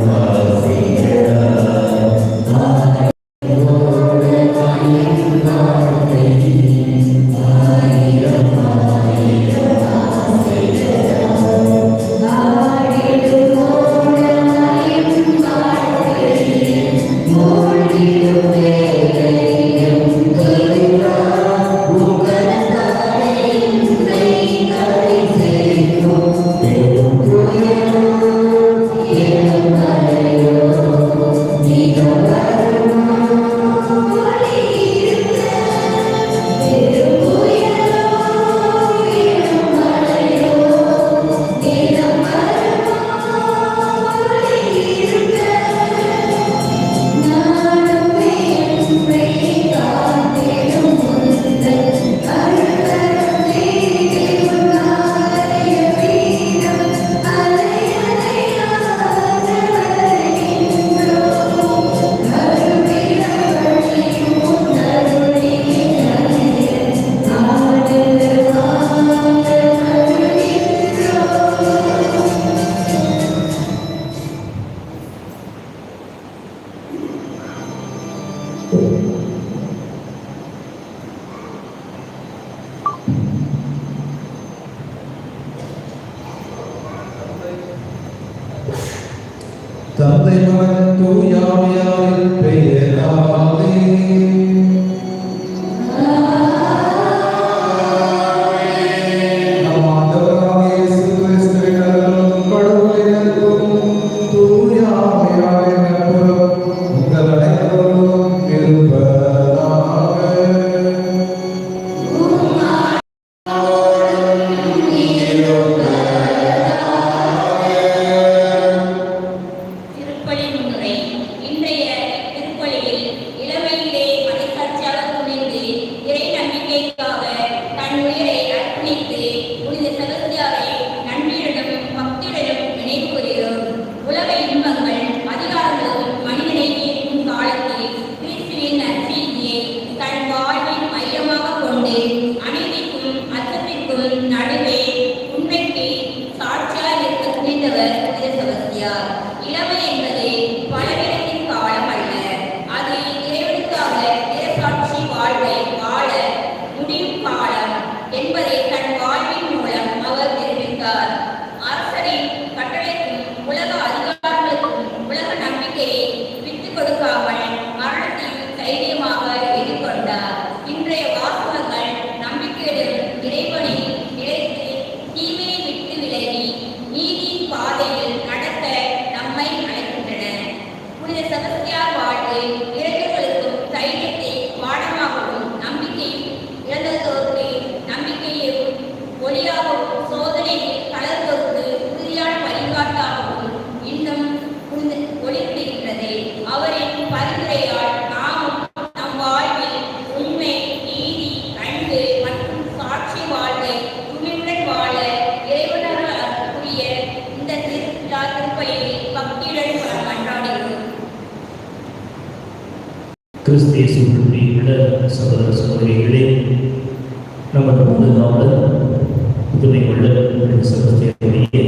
Amém. de Juan Antonio. நடுவே உண்மைக்கு சாட்சியாய் இருக்க துணிந்தவர் புனித கிறிஸ்தியேசுக்குள்ளே உள்ள சகோதர சகோதரிகளே நமது முழுதாளர் புதுமை உள்ள உங்கள் சகோதரியுடைய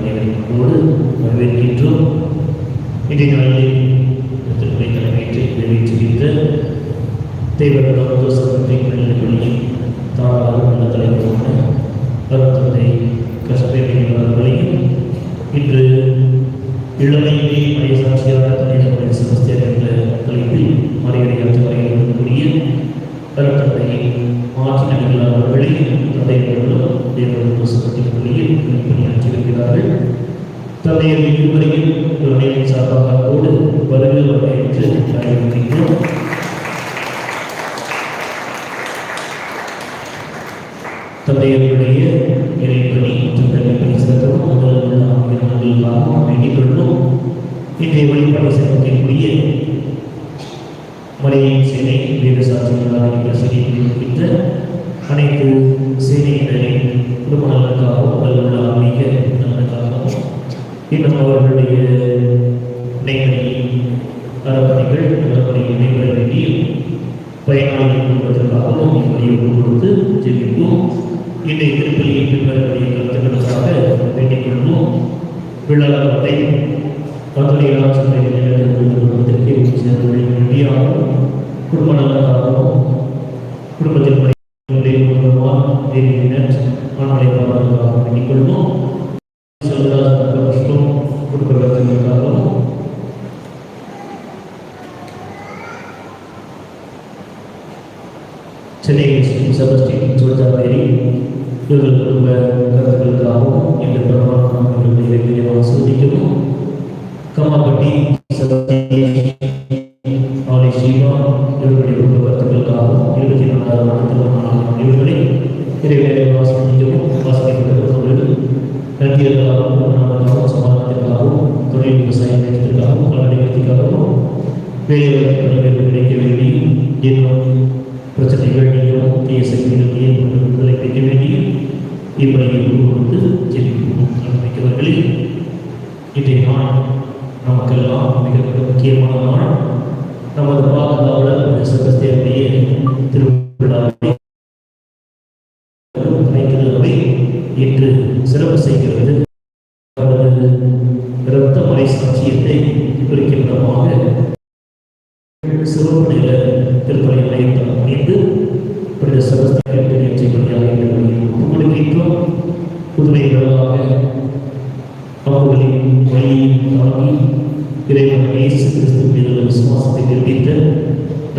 அனைவரோடு வரவேற்கின்றோம். இன்றைய நாளில் திருப்பதி தலைமையேற்று நிறைவேற்றுகின்ற தேவர்களாக சகோதரி பள்ளியில் தாராள உள்ள தலைவரான இன்று இளமையிலே மறைசாட்சியாக தன்னிடமுடைய செபஸ்தியர் என்ற தலைப்பில் மறைவடையாற்று வரையிடக்கூடிய கருத்தத்தை மாற்றி நடிகளார் தந்தையர்களும் தேவர்கள் புஸ்தகத்தின் பள்ளியில் பணியாற்றி வருகிறார்கள் தந்தையர் இருவரையும் இளமையின் சார்பாக கூட வருக என்று அறிவிக்கின்றோம் தந்தையர்களுடைய இறைப்பணி மற்றும் கல்விப்பணி சிறக்கவும் முதல் உள்ள ஆகியவர்களுக்காகவும் வேண்டிக் கொள்வோம் இன்றைய வழிபாடு செய்யக்கூடிய மலையின் சேனை வீர சாட்சிகளாக சேனையில் அனைத்து சேனையினரின் குடும்ப நலனுக்காகவும் உடல் உள்ள ஆன்மீக நலனுக்காகவும் இன்னும் அவர்களுடைய இணைப்பணி அறப்பணிகள் நலப்பணிகள் இணைப்பட வேண்டியும் பயனாளிகள் குடும்பத்திற்காகவும் இப்படியை கொடுத்து ஜெயிப்போம் இன்றைய திருப்பலியை பின்பற்றக்கூடிய கருத்துக்களுக்காக வேண்டிக் கொள்வோம் விழாக்கத்தை குடும்ப நலனுக்காகவும் குடும்பத்தில் பணிபுரிய குடும்பமால் தேவையினர் ஆண்களை பாதுகாக்க வேண்டிக் குடும்பத்தினருக்காகவும். சென்னை செபஸ்டின் ஜோர்ஜா பேரி ഇവർക്ക് കർത്തൃതാവോ എന്റെ പരമാത്മാവിലേക്ക് ഞാൻ ആസ്വദിക്കുന്നു കമാപട്ടി അവളെ ശീവ ഇവരുടെ കർത്തൃതാവോ ഇരുപത്തിരണ്ടാം മണത്തിലാണ് ഇവരുടെ ഇവരെ ആസ്വദിക്കുന്നു ആസ്വദിക്കുന്നത് രണ്ടിയതാവും മൂന്നാമതാവും സമാനത്തിലാവും തൊഴിൽ വ്യവസായത്തിലാവും വളരെ വ്യക്തികളാവും വേറെ വേണ്ടി ജന്മം நீங்களும் சக்திகளுக்கு ஏற்பட்ட விடுதலை வேண்டிய வேண்டி இப்படியில் கொடுத்து ஜெபிப்போம். அனுமதிக்கிறவர்களே இன்றைய நாள் நமக்கெல்லாம் மிக மிக முக்கியமான நாள். நமது பாதுகாவலர் சகஸ்தியருடைய திருவிழாவை இன்று சிறப்பு செய்கிறது.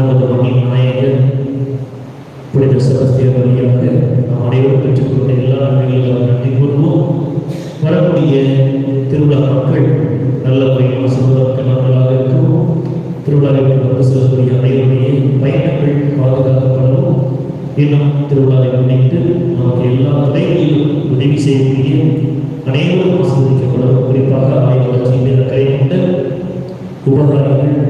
நமது மண்ணின் நாயகர் புனித சகஸ்தியார் வழியாக நாம் அனைவரும் பெற்றுக்கொண்ட எல்லா நன்மைகளுக்கும் நன்றி கூறுவோம். வரக்கூடிய திருவிழா மக்கள் நல்ல முறையில் சொல்வதற்கு நாட்களாக இருக்கும் திருவிழாவிற்கு வந்து செல்லக்கூடிய அனைவருடைய பயணங்கள் பாதுகாக்கப்படவும் இன்னும் திருவிழாவை முன்னிட்டு நமக்கு எல்லா துறைகளிலும் உதவி செய்யக்கூடிய அனைவரும் ஆசீர்வதிக்கப்படவும். குறிப்பாக ஆய்வு வளர்ச்சியில் அக்கறை கொண்ட உபகாரிகள்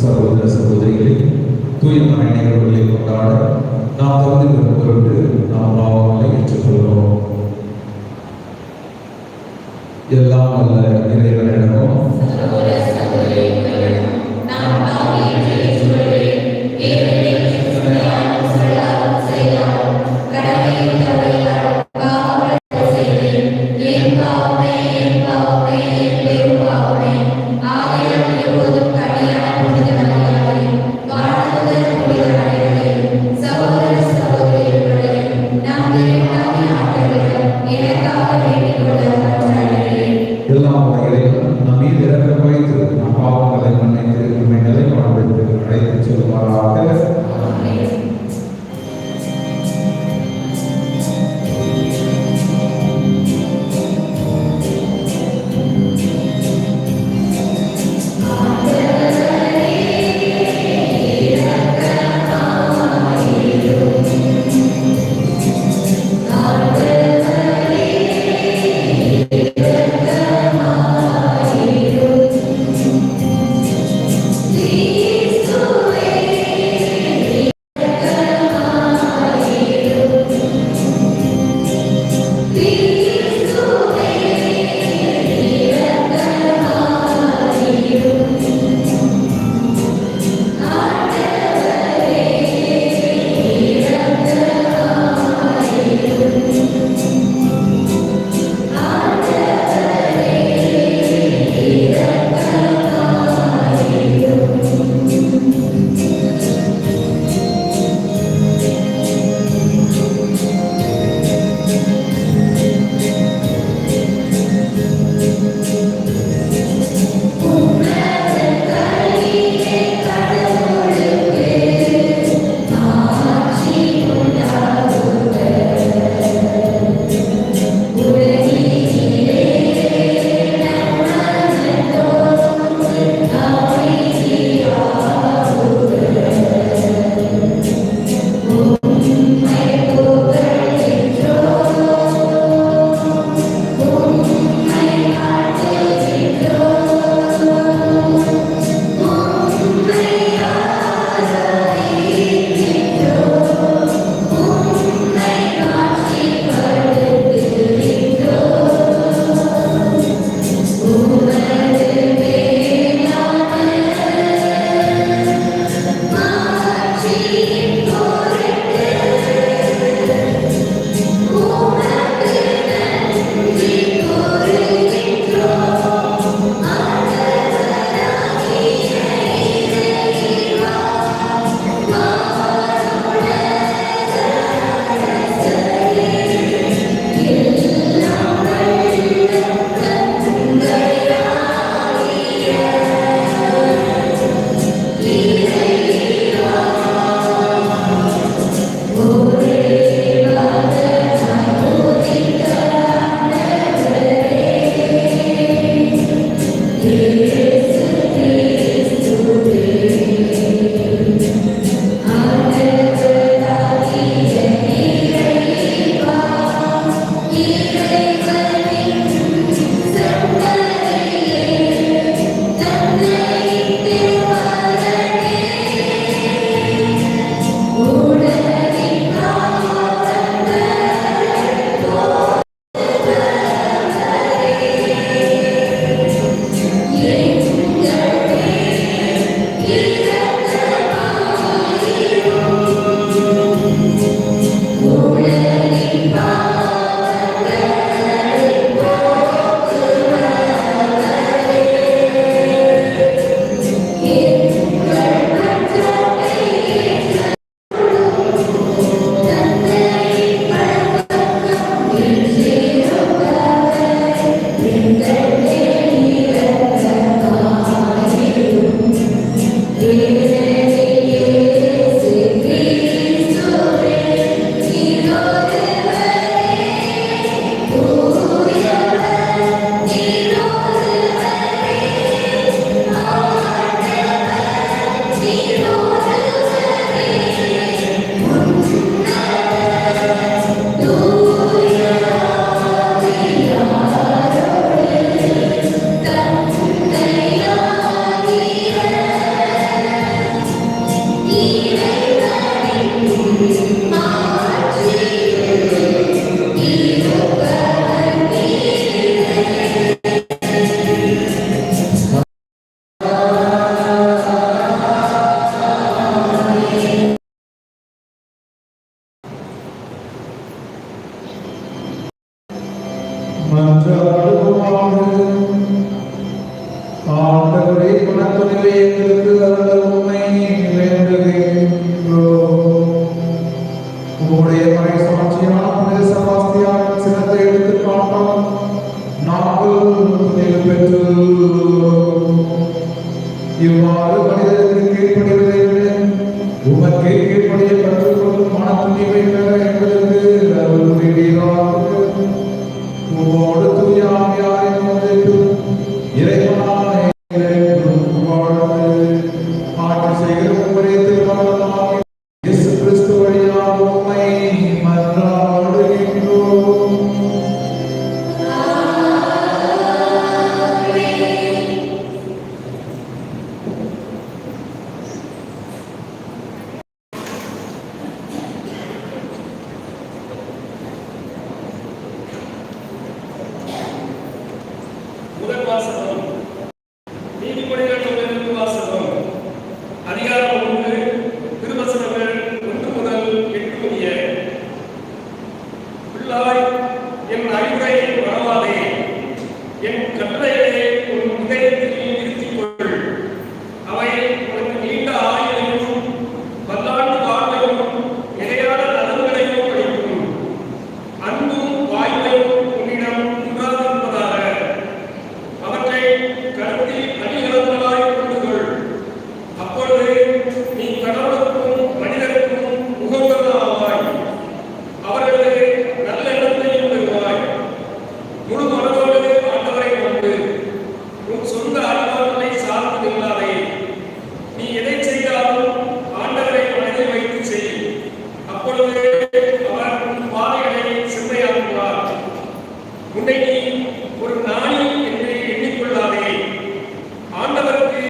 சகோதர சகோதரிகளை தூய மறைநேரர்களை கொண்டாட நாம் தகுதி பெறும் நாம் பாவங்களை ஏற்றுக்கொள்கிறோம். எல்லாம் அல்ல இறைவனிடமும்